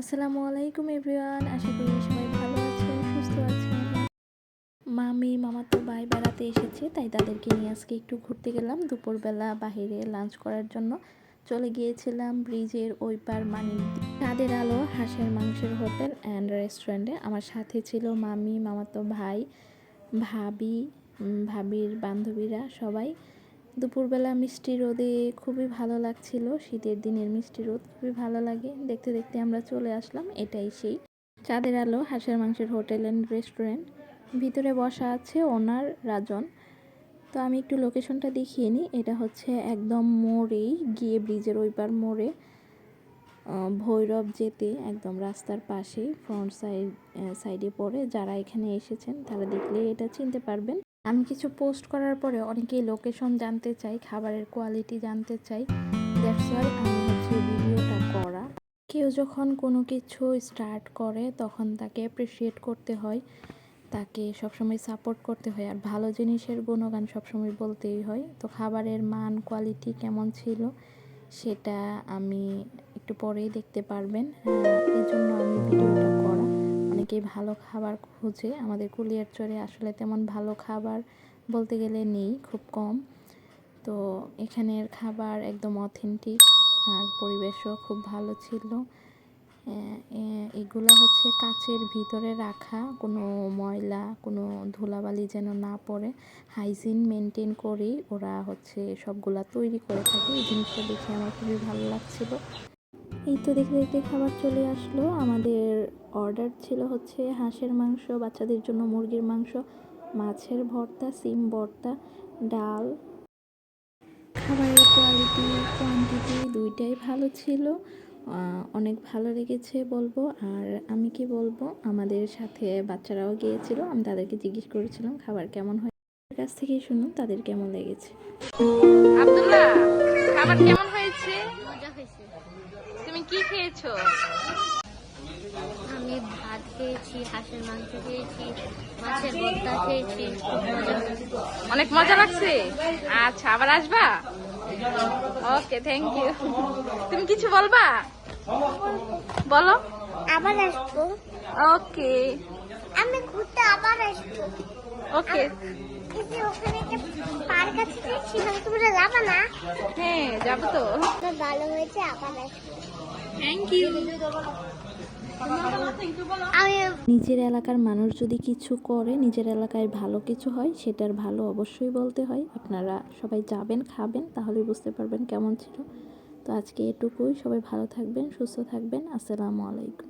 আসসালামু আলাইকুম এভরিওয়ান, আশা করি সবাই ভালো আছেন, সুস্থ আছেন। মামি, মামা তো ভাই বেড়াতে এসেছে, তাই তাদেরকে নিয়ে আজকে একটু ঘুরতে গেলাম দুপুরবেলা বাহিরে লাঞ্চ করার জন্য। চলে গিয়েছিলাম ব্রিজের ওই পার মানি চাঁদের আলো, হাঁসের মাংসের হোটেল অ্যান্ড রেস্টুরেন্টে। আমার সাথে ছিল মামি মামাতো ভাই, ভাবি ভাবির বান্ধবীরা সবাই। দুপুরবেলা মিষ্টি রোদে খুবই ভালো লাগছিল, শীতের দিনের মিষ্টি রোদ খুবই ভালো লাগে। দেখতে দেখতে আমরা চলে আসলাম, এটাই সেই চাঁদের আলো, হাঁসের মাংসের হোটেল অ্যান্ড রেস্টুরেন্ট। ভিতরে বসা আছে ওনার রাজন। তো আমি একটু লোকেশনটা দেখিয়ে নিই, এটা হচ্ছে একদম মোড়েই, গিয়ে ব্রিজের ওই পার মোড়ে ভৈরব যেতে একদম রাস্তার পাশেই, ফ্রন্ট সাইড সাইডে পড়ে। যারা এখানে এসেছেন, তারা দেখলে এটা চিনতে পারবেন। আমি কিছু পোস্ট করার পরে অনেকেই লোকেশন জানতে চাই খাবারের কোয়ালিটি জানতে চাই দ্যাটস ওয়াই আমি হচ্ছে ভিডিওটা করা। কেউ যখন কোনো কিছু স্টার্ট করে, তখন তাকে অ্যাপ্রিসিয়েট করতে হয়। তাকে সবসময় সাপোর্ট করতে হয়। আর ভালো জিনিসের গুণগান সবসময় বলতেই হয়। তো খাবারের মান কোয়ালিটি কেমন ছিল, সেটা আমি একটু পরেই দেখতে পারবেন। এই জন্য আমি ভিডিওটা অনেকেই ভালো খাবার খুঁজে। আমাদের কুলিয়ার চরে আসলে তেমন ভালো খাবার বলতে গেলে নেই, খুব কম। তো এখানের খাবার একদম অথেন্টিক আর পরিবেশও খুব ভালো ছিল। এ- এ- হচ্ছে কাচের ভিতরে রাখা, কোনো ময়লা, কোনো ধুলাবালি যেন না পড়ে। হাইজিন মেনটেন করেই ওরা হচ্ছে সবগুলা তৈরি করে থাকে। এই জিনিসটা দেখে আমার খুবই ভালো লাগছিল। এই তো দেখতে দেখতে খাবার চলে আসলো। আমাদের অর্ডার ছিল হচ্ছে হাঁসের মাংস, বাচ্চাদের জন্য মুরগির মাংস, মাছের ভর্তা, সিম ভর্তা, ডাল। খাবারের কোয়ালিটি কোয়ান্টিটি দুইটাই ভালো ছিল। অনেক ভালো লেগেছে বলব। আর আমি কি বলব? আমাদের সাথে বাচ্চারাও গিয়েছিল। আমি তাদেরকে জিজ্ঞেস করেছিলাম, খাবার কেমন হয় কাছ থেকেই শুনুন, তাদের কেমন লেগেছে। খেয়েছি হাঁসের মাংস খেয়েছি মাছের ভর্তা খেয়েছি। অনেক মজা লাগছে? আচ্ছা আবার আসবা? ওকে থ্যাংক ইউ তুমি কিছু বলবা? বলো। আবার আসব। ওকে আমি ঘুরতে আবার আসব। ওকে ওখানে একটা পার্ক আছে তোমরা যাবা না? হ্যাঁ যাব তো। ভালো হয়েছে আবার আসব। থ্যাংক ইউ নিজের এলাকার মানুষ যদি কিছু করে, নিজের এলাকায় ভালো কিছু হয়, সেটার ভালো অবশ্যই বলতে হয়। আপনারা সবাই যাবেন, খাবেন, তাহলে বুঝতে পারবেন কেমন ছিল। তো আজকে এটুকুই। সবাই ভালো থাকবেন, সুস্থ থাকবেন। আসসালামু আলাইকুম।